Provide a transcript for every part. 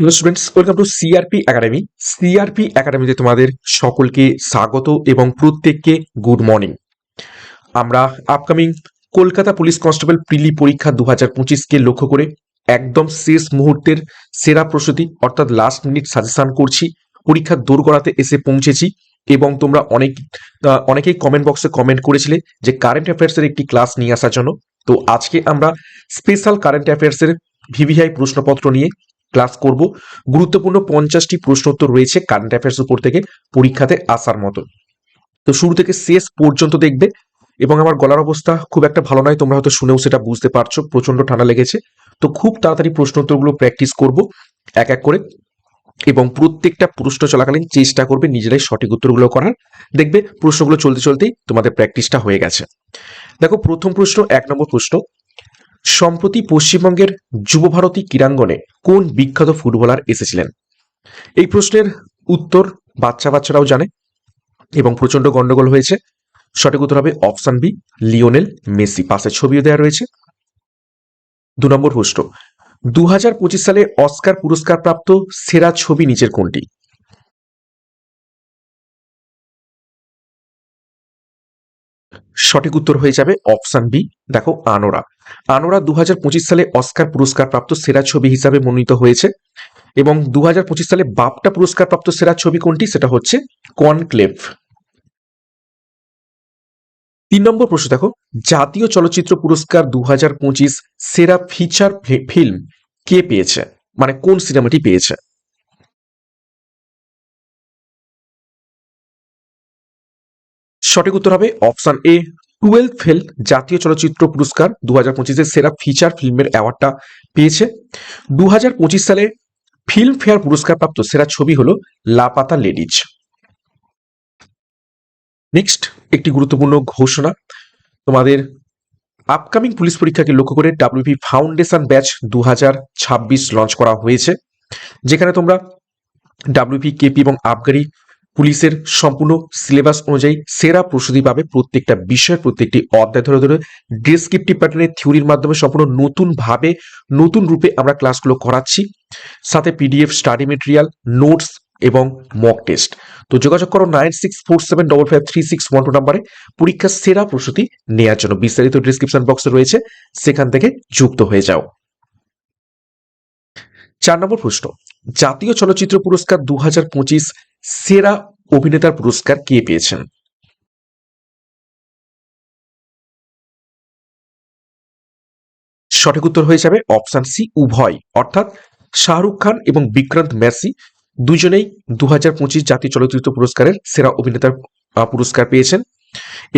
Hello students welcome to CRP academy CRP একাডেমিতে তোমাদের সকলকে স্বাগত এবং প্রত্যেককে গুড মর্নিং আমরা upcoming Kolkata police constable prelim পরীক্ষা দু হাজার পঁচিশকে লক্ষ্য করে একদম শেষ মুহূর্তের সেরা প্রস্তুতি, অর্থাৎ লাস্ট মিনিট সাজেশন করছি। পরীক্ষার দোরগড়াতে এসে পৌঁছেছি এবং তোমরা অনেক অনেকেই কমেন্ট বক্সে কমেন্ট করেছিলে যে কারেন্ট অ্যাফেয়ার্সের একটি ক্লাস নিয়ে আসার জন্য। তো আজকে আমরা স্পেশাল কারেন্ট অ্যাফেয়ার্সের ভিভিআই প্রশ্নপত্র নিয়ে ক্লাস করব। গুরুত্বপূর্ণ পঞ্চাশটি প্রশ্নোত্তর রয়েছে কারেন্ট অ্যাফেয়ার্স উপর থেকে পরীক্ষাতে আসার মতো তো শুরু থেকে শেষ পর্যন্ত দেখবে এবং আমার গলার অবস্থা খুব একটা ভালো নয়, তোমরা হয়তো শুনেও সেটা বুঝতে পারছ প্রচণ্ড ঠান্ডা লেগেছে। তো খুব তাড়াতাড়ি প্রশ্নোত্তরগুলো প্র্যাকটিস করব এক এক করে এবং প্রত্যেকটা প্রশ্ন চলাকালীন চেষ্টা করবে নিজেরাই সঠিক উত্তরগুলো করার। দেখবে প্রশ্নগুলো চলতে চলতেই তোমাদের প্র্যাকটিসটা হয়ে গেছে। দেখো, প্রথম প্রশ্ন এক নম্বর প্রশ্ন। সম্প্রতি পশ্চিমবঙ্গের যুবভারতী ক্রীড়াঙ্গনে কোন বিখ্যাত ফুটবলার এসেছিলেন? এই প্রশ্নের উত্তর বাচ্চা বাচ্চারাও জানে এবং প্রচণ্ড গন্ডগোল হয়েছে। সঠিক উত্তর হবে অপশন বি, লিওনেল মেসি। পাশে ছবিও দেওয়া রয়েছে। দু নম্বর প্রশ্ন দু হাজার পঁচিশ সালে অস্কার পুরস্কার প্রাপ্ত সেরা ছবি নিচের কোনটি? সঠিক উত্তর হয়ে যাবে অপশন বি, দেখো আনোরা। আনোরা দু হাজার পঁচিশ সালে অস্কার পুরস্কার প্রাপ্ত সেরা ছবি হিসাবে মনোনীত হয়েছে এবং দু হাজার পঁচিশ সালে বাপটা পুরস্কার প্রাপ্ত সেরা ছবি কোনটি? সেটা হচ্ছে কনক্লেভ। তিন নম্বর প্রশ্ন, দেখো, জাতীয় চলচ্চিত্র পুরস্কার দু হাজার পঁচিশ সেরা ফিচার ফিল্ম কে পেয়েছে? মানে কোন সিনেমাটি পেয়েছে? সঠিক উত্তর হবে অপশন এ, টুয়েলভ ফেল জাতীয় চলচ্চিত্র পুরস্কার দু হাজার পঁচিশের সেরা ফিচার ফিল্মের অ্যাওয়ার্ডটা পেয়েছে। দু হাজার পঁচিশ সালে ফিল্ম ফেয়ার পুরস্কার প্রাপ্ত সেরা ছবি হল লাপাতা লেডিজ। নেক্সট, একটি গুরুত্বপূর্ণ ঘোষণা। তোমাদের আপকামিং পুলিশ পরীক্ষাকে লক্ষ্য করে ডাব্লিউপি ফাউন্ডেশন ব্যাচ দু লঞ্চ করা হয়েছে, যেখানে তোমরা ডাব্লিউপি, কেপি এবং আবগারি পুলিশের সম্পূর্ণ সিলেবাস অনুযায়ী সেরা প্রস্তুতি পাবে প্রত্যেকটা বিষয়ের প্রত্যেকটি অধ্যায়। ধরে ধরে ডেসক্রিপটিভ প্যাটার্নের থিওরির মাধ্যমে সম্পূর্ণ নতুন ভাবে নতুন রূপে আমরা ক্লাসগুলো করাচ্ছি। সাথে পিডিএফ স্টাডি মেটেরিয়াল নোটস এবং মক টেস্ট তো যোগাযোগ করো nine six four seven double five three six one two নাম্বারে পরীক্ষার সেরা প্রস্তুতি নেওয়ার জন্য। বিস্তারিত ডিসক্রিপশন বক্সে রয়েছে, সেখান থেকে যুক্ত হয়ে যাও। চার নম্বর প্রশ্ন, জাতীয় চলচ্চিত্র পুরস্কার দু হাজার পঁচিশ সেরা অভিনেতার পুরস্কার কে পেয়েছেন? সঠিক উত্তর হয়ে যাবে অপশন সি, উভয়। অর্থাৎ শাহরুখ খান এবং বিক্রান্ত মেসি দুজনেই দু হাজার পঁচিশ জাতীয় চলচ্চিত্র পুরস্কারের সেরা অভিনেতার পুরস্কার পেয়েছেন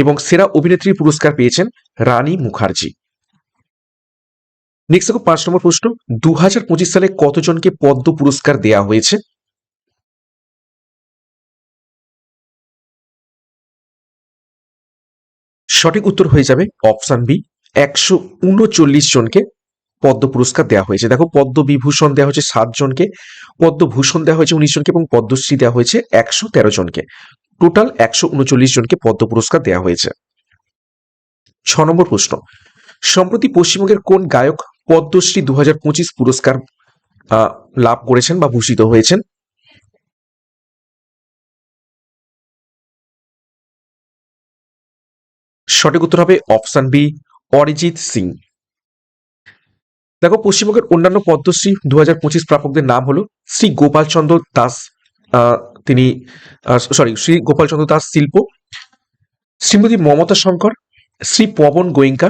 এবং সেরা অভিনেত্রী পুরস্কার পেয়েছেন রানী মুখার্জি। নেক্সট দেখো পাঁচ নম্বর প্রশ্ন। দু সালে কতজনকে পদ্ম পুরস্কার দেয়া হয়েছে? সঠিক উত্তর হয়ে যাবে অপশন বি, একশো উনচল্লিশ জনকে পদ্ম পুরস্কার দেওয়া হয়েছে। দেখো, পদ্ম বিভূষণ দেওয়া হয়েছে সাত জনকে পদ্মভূষণ দেওয়া হয়েছে উনিশ জনকে এবং পদ্মশ্রী দেওয়া হয়েছে একশো তেরো জনকে। টোটাল একশো উনচল্লিশ জনকে পদ্ম পুরস্কার দেওয়া হয়েছে। ছ নম্বর প্রশ্ন, সম্প্রতি পশ্চিমবঙ্গের কোন গায়ক পদ্মশ্রী দু হাজার পঁচিশ পুরস্কার লাভ করেছেন বা ভূষিত হয়েছেন? সঠিক উত্তর হবে অপশন বি, অরিজিৎ সিং। দেখো, পশ্চিমবঙ্গের অন্যান্য পদ্মশ্রী দু হাজার পঁচিশ প্রাপকদের নাম হলো শ্রী গোপালচন্দ্র দাস তিনি সরি শ্রী গোপালচন্দ্র দাস শিল্প, শ্রীমতী মমতা শঙ্কর, শ্রী পবন গোয়েঙ্কা,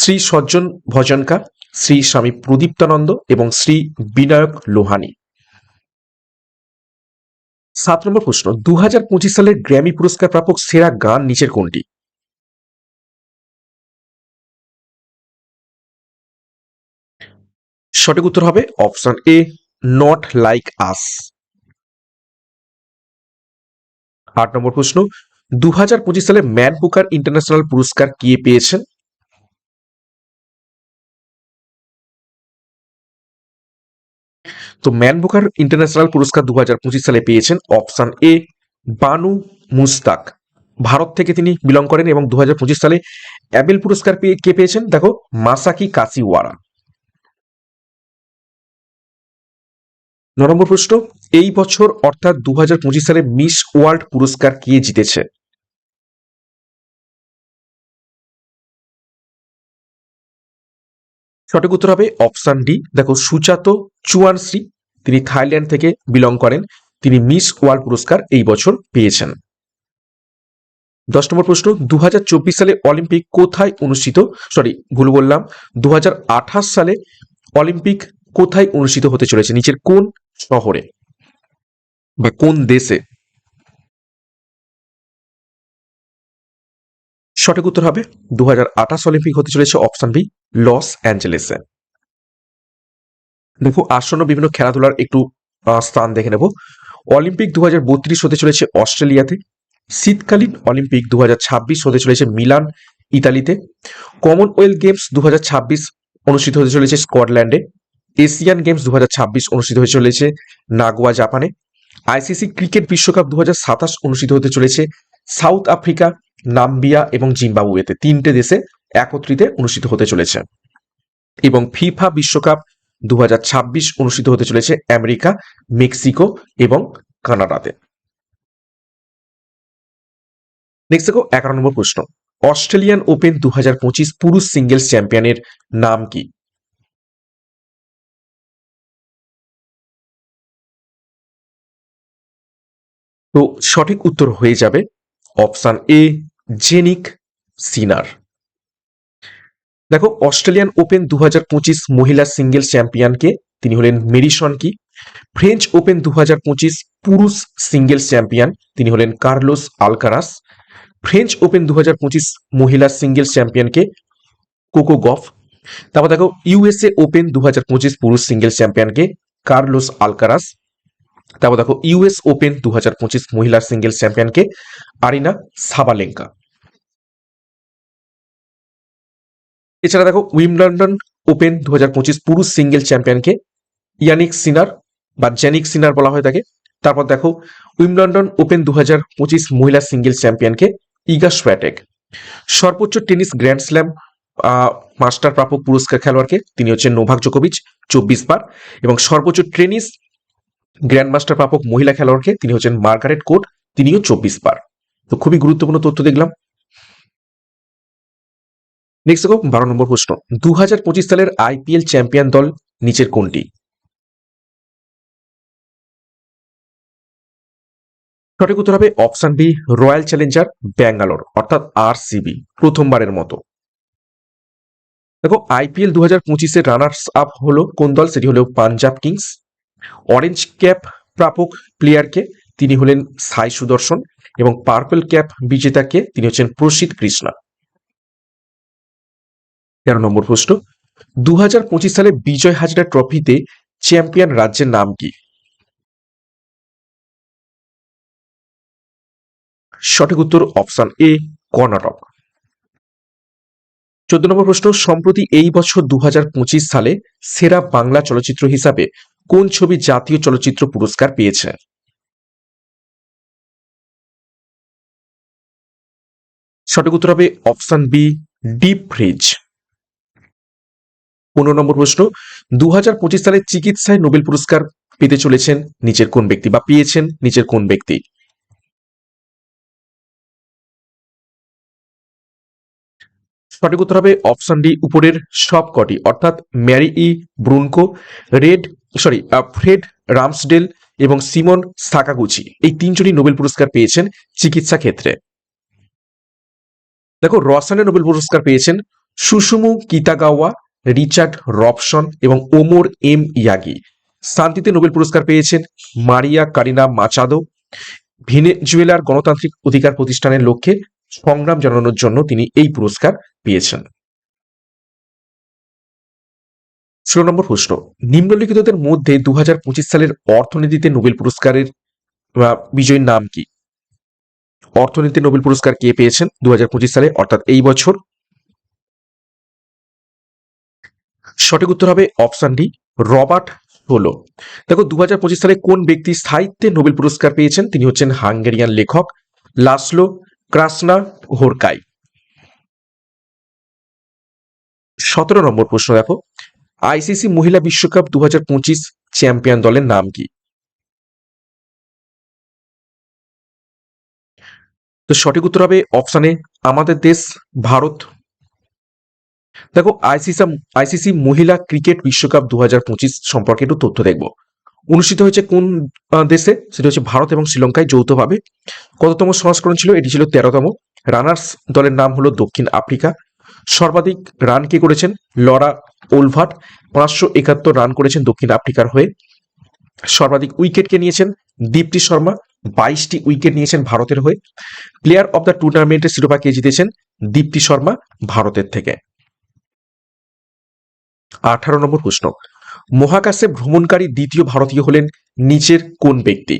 শ্রী সজ্জন ভজনকা, শ্রী স্বামী প্রদীপ্তানন্দ এবং শ্রী বিনায়ক লোহানি। সাত নম্বর প্রশ্ন দু হাজার পঁচিশ সালের গ্র্যামি পুরস্কার প্রাপক সেরা গান নিচের কোনটি? সঠিক উত্তর হবে option A not like us আট নম্বর প্রশ্ন দু হাজার পঁচিশ সালে ম্যান বুকার ইন্টারন্যাশনাল পুরস্কার কে পেয়েছেন? তো ম্যান বুকার ইন্টারন্যাশনাল পুরস্কার দু হাজার পঁচিশ সালে পেয়েছেন অপশন এ, বানু মুস্তাক। ভারত থেকে তিনি বিলং করেন এবং দু হাজার পঁচিশ সালে অ্যাবেল পুরস্কার পেয়ে কে পেয়েছেন? দেখো, মাসাকি কাসিওয়ারা। নম্বর প্রশ্ন, এই বছর অর্থাৎ দু হাজার পঁচিশ সালে মিস ওয়ার্ল্ড পুরস্কার কে জিতেছে? সঠিক উত্তর হবে অপশন ডি। দেখো, সুচাত চুয়ানশ্রী তিনি থাইল্যান্ড থেকে বিলং করেন। তিনি মিস ওয়ার্ল্ড পুরস্কার এই বছর পেয়েছেন। দশ নম্বর প্রশ্ন দু হাজার চব্বিশ সালে অলিম্পিক কোথায় অনুষ্ঠিত? সরি, ভুল বললাম। দু হাজার আঠাশ সালে অলিম্পিক কোথায় অনুষ্ঠিত হতে চলেছে? নিচের কোন শহরে? বা কোন দেশে? সঠিক উত্তর হবে দু হাজার আঠাশ অলিম্পিক হতে চলেছে অপশন বি, লস অ্যাঞ্জেলেসে। দেখো, আসন্ন বিভিন্ন খেলাধুলার একটু স্থান দেখে নেব। অলিম্পিক দু হাজার বত্রিশ হতে চলেছে অস্ট্রেলিয়াতে। শীতকালীন অলিম্পিক দু হাজার ছাব্বিশ হতে চলেছে মিলান, ইতালিতে। কমনওয়েলথ গেমস দু হাজার ছাব্বিশ অনুষ্ঠিত হতে চলেছে স্কটল্যান্ডে। এশিয়ান গেমস দু হাজার ছাব্বিশ অনুষ্ঠিত হয়ে চলেছে নাগোয়া, জাপানে। আইসিসি ক্রিকেট বিশ্বকাপ দু হাজার সাতাশ অনুষ্ঠিত হতে চলেছে সাউথ আফ্রিকা, নাম্বিয়া এবং জিম্বাবুয়েতে। তিনটে দেশে একত্রিতে অনুষ্ঠিত হতে চলেছে। এবং ফিফা বিশ্বকাপ দু হাজার ছাব্বিশ অনুষ্ঠিত হতে চলেছে আমেরিকা, মেক্সিকো এবং কানাডাতে। নেক্সট দেখো এগারো নম্বর প্রশ্ন। অস্ট্রেলিয়ান ওপেন দু হাজার পঁচিশ পুরুষ সিঙ্গেলস চ্যাম্পিয়নের নাম কি? তো সঠিক উত্তর হয়ে যাবে অপশন এ, জেনিক সিনার। দেখো, অস্ট্রেলিয়ান ওপেন দু মহিলা সিঙ্গেলস চ্যাম্পিয়নকে, তিনি হলেন মেরিসন কি ফ্রেঞ্চ ওপেন দু পুরুষ সিঙ্গেল চ্যাম্পিয়ন, তিনি হলেন কার্লোস আলকারাস। ফ্রেঞ্চ ওপেন দু হাজার পঁচিশ মহিলা সিঙ্গেল চ্যাম্পিয়নকে, কোকো গফ। তারপর দেখো ইউএসএ ওপেন দুহাজার পঁচিশ পুরুষ সিঙ্গেল চ্যাম্পিয়নকে, কার্লোস আলকারাস। তারপর দেখো ইউএস ওপেন দু মহিলা সিঙ্গেলস চ্যাম্পিয়নকে আরিনা সাবালেঙ্কা। এছাড়া দেখো উইমবলডন ওপেন দু হাজার পঁচিশ পুরুষ সিঙ্গেল চ্যাম্পিয়নকে ইয়ানিক সিনার বা জেনিক সিনার বলা হয় তাকে। তারপর দেখো উইমবলডন ওপেন দু হাজার পঁচিশ মহিলা সিঙ্গেল চ্যাম্পিয়নকে ইগা স্প্যাটেক সর্বোচ্চ টেনিস গ্র্যান্ড স্ল্যাম মাস্টার প্রাপক পুরস্কার খেলোয়াড়কে তিনি হচ্ছেন নোভাক জোকোভিচ চব্বিশ বার। এবং সর্বোচ্চ টেনিস গ্র্যান্ড মাস্টার প্রাপক মহিলা খেলোয়াড়কে তিনি হচ্ছেন মার্গারেট কোট তিনিও চব্বিশ বার। তো খুবই গুরুত্বপূর্ণ তথ্য দেখলাম। নেক্সট দেখো, বারো নম্বর প্রশ্ন। দু হাজার পঁচিশ সালের আইপিএল চ্যাম্পিয়ন দল নিচের কোনটি? সঠিক উত্তর হবে option B royal challenger Bangalore অর্থাৎ আরসিবি প্রথমবারের মতো। দেখো আইপিএল দু হাজার পঁচিশে রানার্স আপ হলো কোন দল? সেটি হলো পাঞ্জাব কিংস অরেঞ্জ ক্যাপ প্রাপক প্লেয়ারকে তিনি হলেন সাই সুদর্শন এবং পার্পল ক্যাপ বিজেতাকে তিনি হচ্ছেন প্রসিদ্ধ কৃষ্ণা। তেরো নম্বর প্রশ্ন দু সালে বিজয় হাজরা ট্রফিতে চ্যাম্পিয়ন রাজ্যের নাম কি? সঠিক উত্তর অপশন এ কর্ণাটক। চোদ্দ নম্বর প্রশ্ন, সম্প্রতি এই বছর দু হাজার পঁচিশ সালে সেরা বাংলা চলচ্চিত্র হিসাবে কোন ছবি জাতীয় চলচ্চিত্র পুরস্কার পেয়েছে? সঠিক উত্তর হবে অপশন বি ডিপ ফ্রিজ পনেরো নম্বর প্রশ্ন দু সালে চিকিৎসায় নোবেল পুরস্কার পেতে চলেছেন নিচের কোন ব্যক্তি বা পেয়েছেন নিচের কোন ব্যক্তি? সঠিক উত্তর হবে অপশন ডি, উপরের সব কটি অর্থাৎ Mary E Brunkow, red sorry Fred Ramsdell এবং সিমন সাকাগুচি এই তিনজনই নোবেল পুরস্কার পেয়েছেন চিকিৎসা ক্ষেত্রে। দেখো রসানে নোবেল পুরস্কার পেয়েছেন সুসুমু কিতাগাওয়া রিচার্ড রবসন এবং ওমর এম ইয়াগি। শান্তিতে নোবেল পুরস্কার পেয়েছেন মারিয়া কারিনা মাচাদো। ভেনেজুয়েলার গণতান্ত্রিক অধিকার প্রতিষ্ঠানের লক্ষ্যে সংগ্রাম জানানোর জন্য তিনি এই পুরস্কার পেয়েছেন। ষোলো নম্বর প্রশ্ন, নিম্নলিখিতদের মধ্যে দু হাজার পঁচিশ সালের অর্থনীতিতে নোবেল পুরস্কারের বিজয়ীর নাম কি? অর্থনীতি নোবেল পুরস্কার কে পেয়েছেন দু হাজার পঁচিশ সালে, অর্থাৎ এই বছর? সঠিক উত্তর হবে অপশন ডি, রবার্ট সোলো দেখো দু হাজার পঁচিশ সালে কোন ব্যক্তি সাহিত্যে নোবেল পুরস্কার পেয়েছেন? তিনি হচ্ছেন হাঙ্গেরিয়ান লেখক লাসলো ক্রাসনা হোরকাই। সতেরো নম্বর প্রশ্ন দেখো আইসিসি মহিলা বিশ্বকাপ দু হাজার পঁচিশ চ্যাম্পিয়ন দলের নাম কি? তো সঠিক উত্তর হবে অপশানে আমাদের দেশ, ভারত। দেখো, আইসিসি আইসিসি মহিলা ক্রিকেট বিশ্বকাপ দু সম্পর্কে একটু তথ্য দেখব। অনুষ্ঠিত হয়েছে কোন দেশে? সেটা হচ্ছে ভারত এবং শ্রীলঙ্কায় যৌথভাবে। কততম সংস্করণ ছিল? এটি ছিল তেরোতম। রানার্স দলের নাম হলো দক্ষিণ আফ্রিকা। সর্বাধিক রান কে করেছেন? লরা ওলভাট পাঁচশো একাত্তর রান করেছেন দক্ষিণ আফ্রিকার হয়ে। সর্বাধিক উইকেটকে নিয়েছেন দীপ্তি শর্মা, বাইশটি উইকেট নিয়েছেন ভারতের হয়ে। প্লেয়ার অব দ্য টুর্নামেন্টের শিরোপা কে জিতেছেন দীপ্তি শর্মা ভারতের থেকে। আঠারো নম্বর প্রশ্ন, মহাকাশে ভ্রমণকারী দ্বিতীয় ভারতীয় হলেন নিচের কোন ব্যক্তি?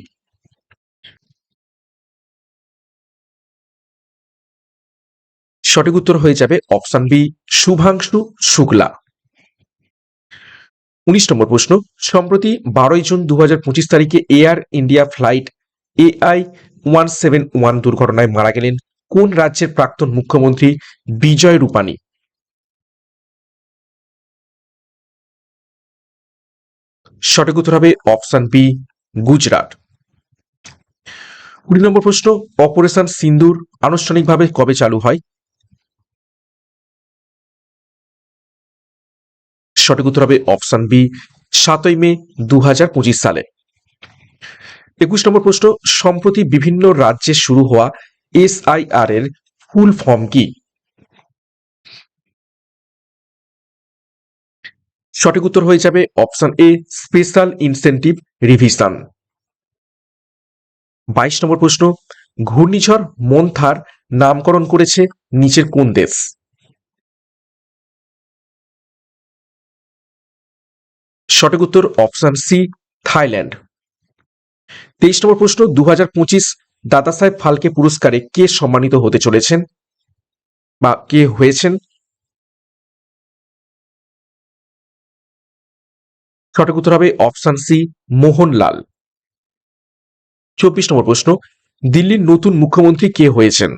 সঠিক উত্তর হয়ে যাবে অপশন বি, শুভাংশু শুক্লা। উনিশ নম্বর প্রশ্ন, সম্প্রতি বারোই জুন দু পঁচিশ তারিখে Air India flight AI one seven one দুর্ঘটনায় মারা গেলেন কোন রাজ্যের প্রাক্তন মুখ্যমন্ত্রী বিজয় রূপানী? সঠিক উত্তর হবে অপশন বি, গুজরাট। কুড়ি নম্বর প্রশ্ন, অপারেশন সিন্দুর আনুষ্ঠানিকভাবে কবে চালু হয়? সঠিক উত্তর হবে অপশন বি, সাতই মে দু হাজার পঁচিশ সালে। একুশ নম্বর প্রশ্ন, সম্প্রতি বিভিন্ন রাজ্যে শুরু হওয়া এসআইআর এর ফুল ফর্ম কি? সঠিক উত্তর হয়ে যাবে option A, special incentive revision. বাইশ নম্বর প্রশ্ন, ঘূর্ণিঝড় মন্থার নামকরণ করেছে নিচের কোন দেশ? সঠিক উত্তর অপশন সি, থাইল্যান্ড। তেইশ নম্বর প্রশ্ন দু হাজার পঁচিশ দাদা সাহেব ফালকে পুরস্কারে কে সম্মানিত হতে চলেছেন বা কে হয়েছেন? সঠিক উত্তর হবে অপশন সি, মোহনলাল। চব্বিশ নম্বর প্রশ্ন, দিল্লির নতুন মুখ্যমন্ত্রী কে হয়েছেন?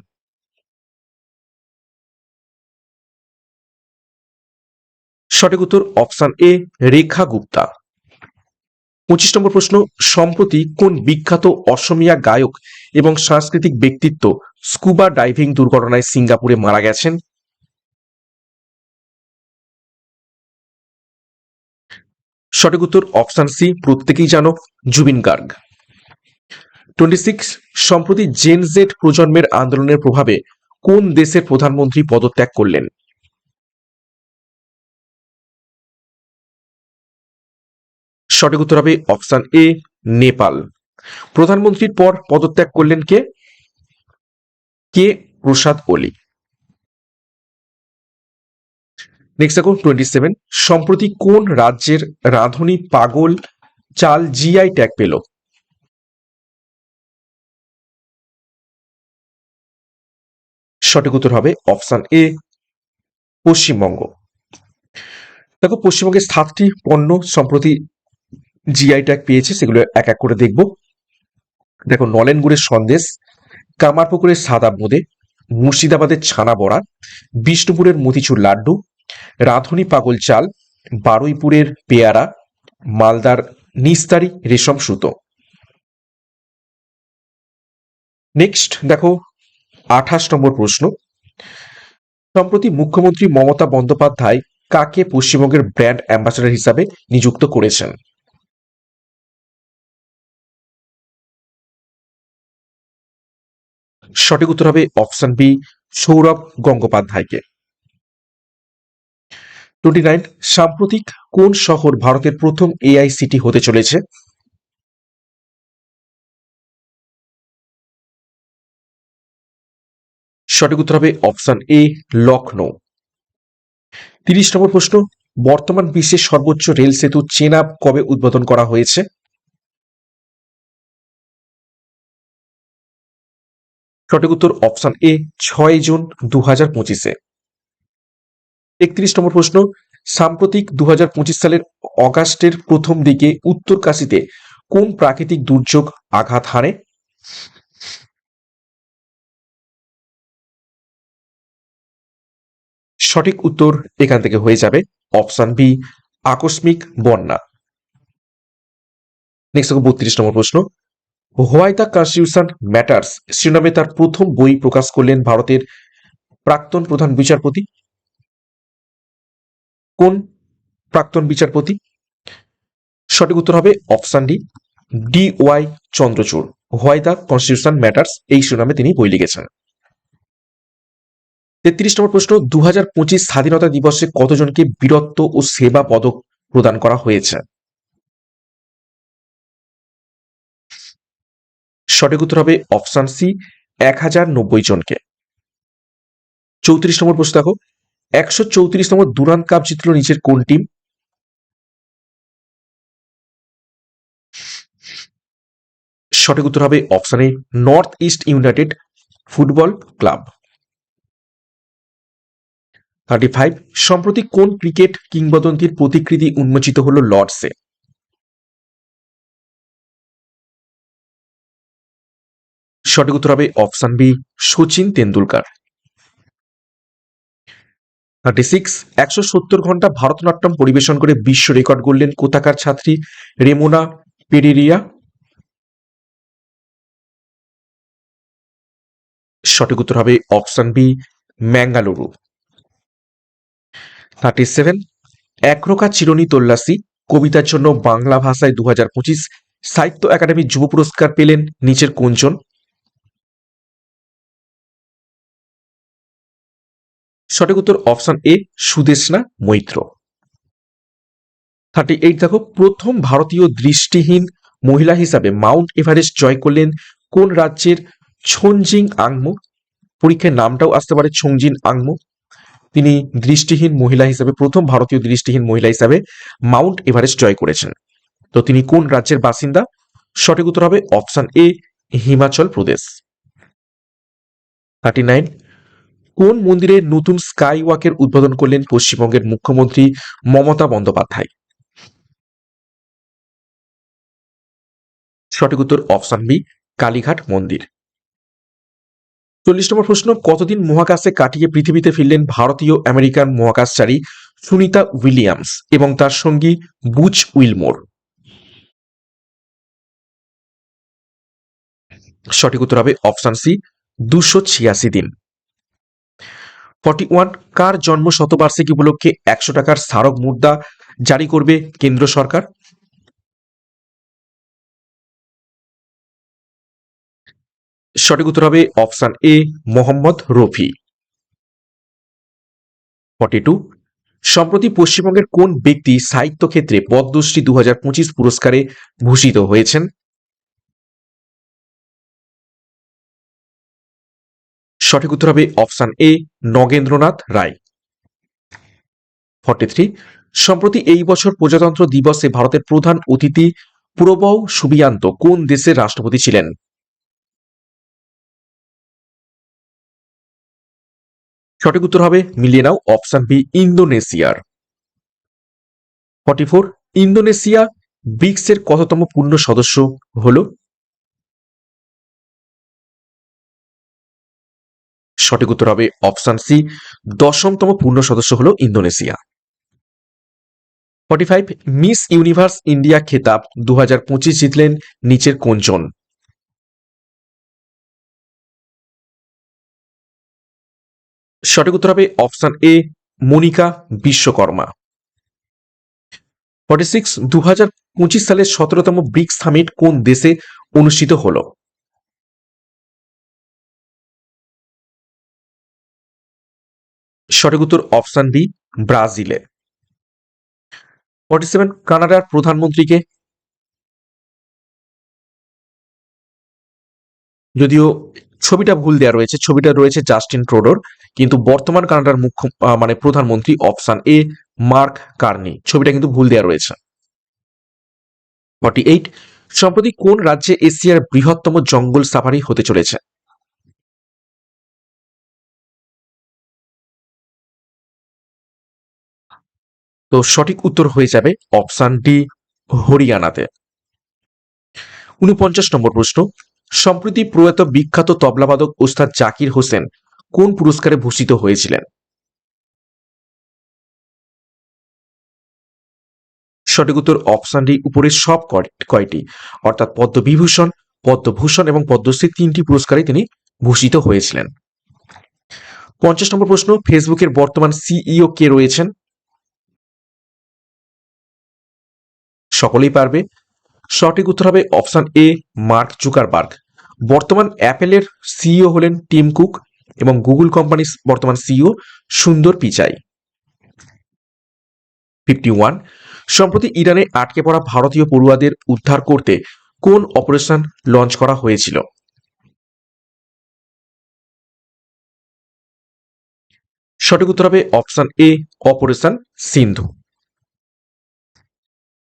সঠিক উত্তর অপশন এ, রেখা গুপ্তা। পঁচিশ নম্বর প্রশ্ন, সম্প্রতি কোন বিখ্যাত অসমিয়া গায়ক এবং সাংস্কৃতিক ব্যক্তিত্ব স্কুবা ডাইভিং দুর্ঘটনায় সিঙ্গাপুরে মারা গেছেন? সঠিক উত্তর অপশন সি, প্রত্যেকেই জানো, জুবিন গার্গ। টোয়েন্টি সিক্স, সম্প্রতি জেন জেড প্রজন্মের আন্দোলনের প্রভাবে কোন দেশের প্রধানমন্ত্রী পদত্যাগ করলেন? সঠিক উত্তর হবে অপশন এ, নেপাল। প্রধানমন্ত্রীর পর পদত্যাগ করলেন কে? কে? প্রসাদ ওলি। নেক্সট দেখো টোয়েন্টি সেভেন সম্প্রতি কোন রাজ্যের রাঁধুনি পাগল চাল জিআই ট্যাগ পেল? সঠিক উত্তর হবে অপশন এ, পশ্চিমবঙ্গ। দেখো, পশ্চিমবঙ্গের সাতটি পণ্য সম্প্রতি জিআই ট্যাগ পেয়েছে, সেগুলো এক এক করে দেখব। দেখো নলেনগুড়ের সন্দেশ, কামারপুকুরের সাদা বোঁদে, মুর্শিদাবাদের ছানা বড়া, বিষ্ণুপুরের মতিচুর লাড্ডু, রাঁধুনি পাগল চাল, বারুইপুরের পেয়ারা, মালদার নিস্তারি রেশম সুতো। নেক্সট দেখো, আঠাশ নম্বর প্রশ্ন। সম্প্রতি মুখ্যমন্ত্রী মমতা বন্দ্যোপাধ্যায় কাকে পশ্চিমবঙ্গের ব্র্যান্ড অ্যাম্বাসেডর হিসাবে নিযুক্ত করেছেন? সঠিক উত্তর হবে অপশন বি, সৌরভ গঙ্গোপাধ্যায়কে। টোয়েন্টি নাইন, সাম্প্রতিক কোন শহর ভারতের প্রথম এআই সিটি হতে চলেছে? সঠিক উত্তর হবে অপশন এ লখনৌ তিরিশ নম্বর প্রশ্ন, বর্তমান বিশ্বের সর্বোচ্চ রেল সেতু চেনাব কবে উদ্বোধন করা হয়েছে? সঠিক উত্তর অপশন এ, ছয় জুন দু হাজার পঁচিশে। একত্রিশ নম্বর প্রশ্ন, সাম্প্রতিক দু হাজার পঁচিশ সালের অগাস্টের প্রথম দিকে উত্তর কাশীতে কোন প্রাকৃতিক দুর্যোগ আঘাত হানে? সঠিক উত্তর এখান থেকে হয়ে যাবে অপশন বি, আকস্মিক বন্যা। নেক্সট বত্রিশ নম্বর প্রশ্ন হোয়াই দ্য কনস্টিটিউশন ম্যাটার্স শিরোনামে তার প্রথম বই প্রকাশ করলেন ভারতের প্রাক্তন প্রধান বিচারপতি। কোন প্রাক্তন বিচারপতি? সঠিক উত্তর হবে option D D Y Chandrachud. Why the constitution matters এই শিরোনামে তিনি বই লিখেছেন। তেত্রিশ নম্বর প্রশ্ন দু হাজার পঁচিশ স্বাধীনতা দিবসে কতজনকে বীরত্ব ও সেবা পদক প্রদান করা হয়েছে? সঠিক উত্তর হবে অপশন সি এক হাজার নব্বই জনকে। চৌত্রিশ নম্বর প্রশ্ন দেখো। একশো চৌত্রিশ নম্বর দুরান্ত কাপ জিতল নিচের কোন টিম সঠিক উত্তর হবে option A North East United football club thirty five সম্প্রতি কোন ক্রিকেট কিংবদন্তির প্রতিকৃতি উন্মোচিত হল লর্ডসে? সঠিক উত্তর হবে option B Sachin Tendulkar. Thirty six একশো সত্তর ঘণ্টা ভারতনাট্যম পরিবেশন করে বিশ্ব রেকর্ড গড়লেন কোথাকার ছাত্রী রেমোনা পেরিরিয়া? সঠিক উত্তর হবে option B, Mangaluru. Thirty seven একরোখা চিরনি তল্লাসি কবিতার জন্য বাংলা ভাষায় দু হাজার পঁচিশ সাহিত্য একাডেমি যুব পুরস্কার পেলেন নিচের কোনজন সঠিক উত্তর option A Sudeshna Maitra. Thirty eight দেখো, প্রথম ভারতীয় দৃষ্টিহীন মহিলা হিসাবে মাউন্ট এভারেস্ট জয় করলেন কোন রাজ্যের ছঞ্জিং আংমো? পরীক্ষায় নামটাও আসতে পারে ছংজিন আংমো। তিনি দৃষ্টিহীন মহিলা হিসাবে, প্রথম ভারতীয় দৃষ্টিহীন মহিলা হিসাবে মাউন্ট এভারেস্ট জয় করেছেন। তো তিনি কোন রাজ্যের বাসিন্দা? সঠিক উত্তর হবে option A, Himachal Pradesh. Thirty nine কোন মন্দিরে নতুন স্কাই ওয়াকের উদ্বোধন করলেন পশ্চিমবঙ্গের মুখ্যমন্ত্রী মমতা বন্দ্যোপাধ্যায়? সঠিক উত্তর অপশন বি, কালীঘাট মন্দির। চল্লিশ নম্বর প্রশ্ন, কতদিন মহাকাশে কাটিয়ে পৃথিবীতে ফিরলেন ভারতীয় আমেরিকান মহাকাশচারী সুনিতা উইলিয়ামস এবং তার সঙ্গী বুচ উইলমোর? সঠিক উত্তর হবে অপশন সি, দুশো ছিয়াশি দিন। ফর্টি ওয়ান কার জন্ম শতবার্ষিকী উপলক্ষে একশো টাকার স্মারক মুদ্রা জারি করবে কেন্দ্র সরকার? সঠিক উত্তর হবে option A, Mohammad Rafi. Forty two, সম্প্রতি পশ্চিমবঙ্গের কোন ব্যক্তি সাহিত্য ক্ষেত্রে পদ্মশ্রী দু পুরস্কারে ভূষিত হয়েছেন? সঠিক উত্তর হবে option A, Nagendranath Roy. Forty three সম্প্রতি এই বছর প্রজাতন্ত্র দিবসে ভারতের প্রধান অতিথি প্রবউ সুবিয়ান্ত কোন দেশের রাষ্ট্রপতি ছিলেন? সঠিক উত্তর হবে, মিলিয়ে নাও অপশন বি, ইন্দোনেশিয়ার। ফর্টি ফোর ইন্দোনেশিয়া ব্রিক্সের কততম পূর্ণ সদস্য হল? সঠিক উত্তর হবে অপশন সি। দশমতম পূর্ণ সদস্য হল Indonesia. Forty five Miss Universe India খেতাব দু হাজার পঁচিশ জিতলেন নিচের কোনজন? সঠিক উত্তর হবে option A, Monika Vishwakarma. Forty six দু হাজার পঁচিশ সালের সতেরোতম ব্রিক্স সামিট কোন দেশে অনুষ্ঠিত হল? সঠিক উত্তর অপশন বি, ব্রাজিলে। ফর্টি সেভেন কানাডার প্রধানমন্ত্রীকে। যদিও ছবিটা ভুল দেওয়া রয়েছে, ছবিটা রয়েছে জাস্টিন ট্রোডোর, কিন্তু বর্তমান কানাডার মুখ্য মানে প্রধানমন্ত্রী অপশন এ, মার্ক কার্নি। ছবিটা কিন্তু ভুল দেওয়া রয়েছে। ফর্টি এইট সম্প্রতি কোন রাজ্যে এশিয়ার বৃহত্তম জঙ্গল সাফারি হতে চলেছে? তো সঠিক উত্তর হয়ে যাবে অপশান ডি হরিয়ানাতে। উনপঞ্চাশ নম্বর প্রশ্ন, সম্প্রতি প্রয়াত বিখ্যাত তবলাবাদক ওস্তাদ জাকির হোসেন কোন পুরস্কারে ভূষিত হয়েছিলেন? সঠিক উত্তর অপশন ডি উপরের সব কয়- কয়টি? অর্থাৎ পদ্মবিভূষণ, পদ্মভূষণ এবং পদ্মশ্রী তিনটি পুরস্কারে তিনি ভূষিত হয়েছিলেন। পঞ্চাশ নম্বর প্রশ্ন, ফেসবুকের বর্তমান সিইও কে রয়েছেন? সকলেই পারবে। সঠিক উত্তর হবে অপশন এ, মার্ক জুকারবার্গ। বর্তমান অ্যাপেলের সিইও হলেন টিম কুক এবং গুগল কোম্পানির বর্তমান CEO Sundar Pichai. Fifty one, সম্প্রতি ইরানে আটকে পড়া ভারতীয় পড়ুয়াদের উদ্ধার করতে কোন অপারেশন লঞ্চ করা হয়েছিল? সঠিক উত্তর হবে option A, operation Sindhu.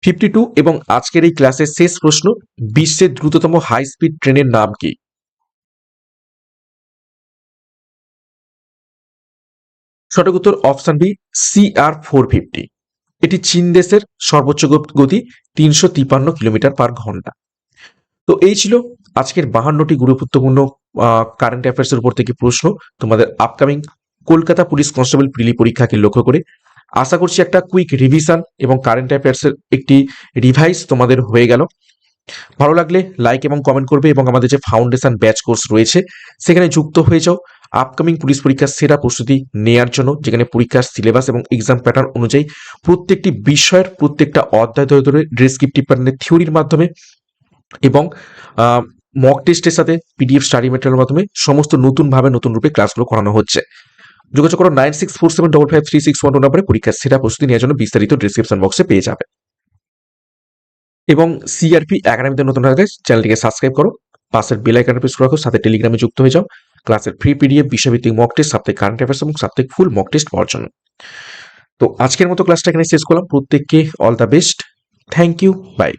Fifty two এবং আজকের এই ক্লাসের শেষ প্রশ্ন, বিশ্বের দ্রুততম হাই স্পিড ট্রেনের নাম কি? সঠিক উত্তর option B CR four fifty এটি চীন দেশের সর্বোচ্চ গতি তিনশো তিপান্ন কিলোমিটার পার ঘণ্টা। তো এই ছিল আজকের বাহান্নটি গুরুত্বপূর্ণ কারেন্ট অ্যাফেয়ার্সের উপর থেকে প্রশ্ন। তোমাদের upcoming Kolkata police constable prelim পরীক্ষাকে লক্ষ্য করে আশা করছি একটা কুইক রিভিশন এবং কারেন্ট অ্যাফেয়ার্সের একটি রিভাইজ তোমাদের হয়ে গেল। ভালো লাগলে লাইক এবং কমেন্ট করবে এবং আমাদের যে ফাউন্ডেশন ব্যাচ কোর্স রয়েছে, সেখানে যুক্ত হয়ে যাও। আপকামিং পুলিশ পরীক্ষার সেরা প্রস্তুতি নেয়ার জন্য, যেখানে পরীক্ষার সিলেবাস এবং এক্সাম প্যাটার্ন অনুযায়ী প্রত্যেকটি বিষয়ের প্রত্যেকটা অধ্যায় ধরে ধরে ডেসক্রিপটিভ প্যাটার্নের থিওরির মাধ্যমে এবং মক টেস্টের সাথে পিডিএফ স্টাডি ম্যাটেরিয়ালের মাধ্যমে সমস্ত নতুনভাবে, নতুন রূপে ক্লাসগুলো করানো হচ্ছে। যোগাযোগ করো nine six four seven double five three six one two নম্বরে। পরীক্ষার সেরা প্রস্তুতি নেওয়ার জন্য বিস্তারিত ডিসক্রিপশন বক্সে পেয়ে যাবে। এবং সিআরপি একাডেমিতে নতুন গেছে চ্যানেলটিকে সাবস্ক্রাইব করো। পাশের বেল আইকনে প্রেস রাখো, সাথে টেলিগ্রামে যুক্ত হয়ে যাও। ক্লাসের ফ্রি পিডিএফ বিষয়ভিত্তিক মক টেস্ট সাপ্তাহিক কারেন্ট অ্যাফেয়ার্স এবং সাপ্তাহিক ফুল মক টেস্ট পাওয়ার জন্য। তো আজকের মতো ক্লাসটা এখানে শেষ করলাম। প্রত্যেককে all the best thank you bye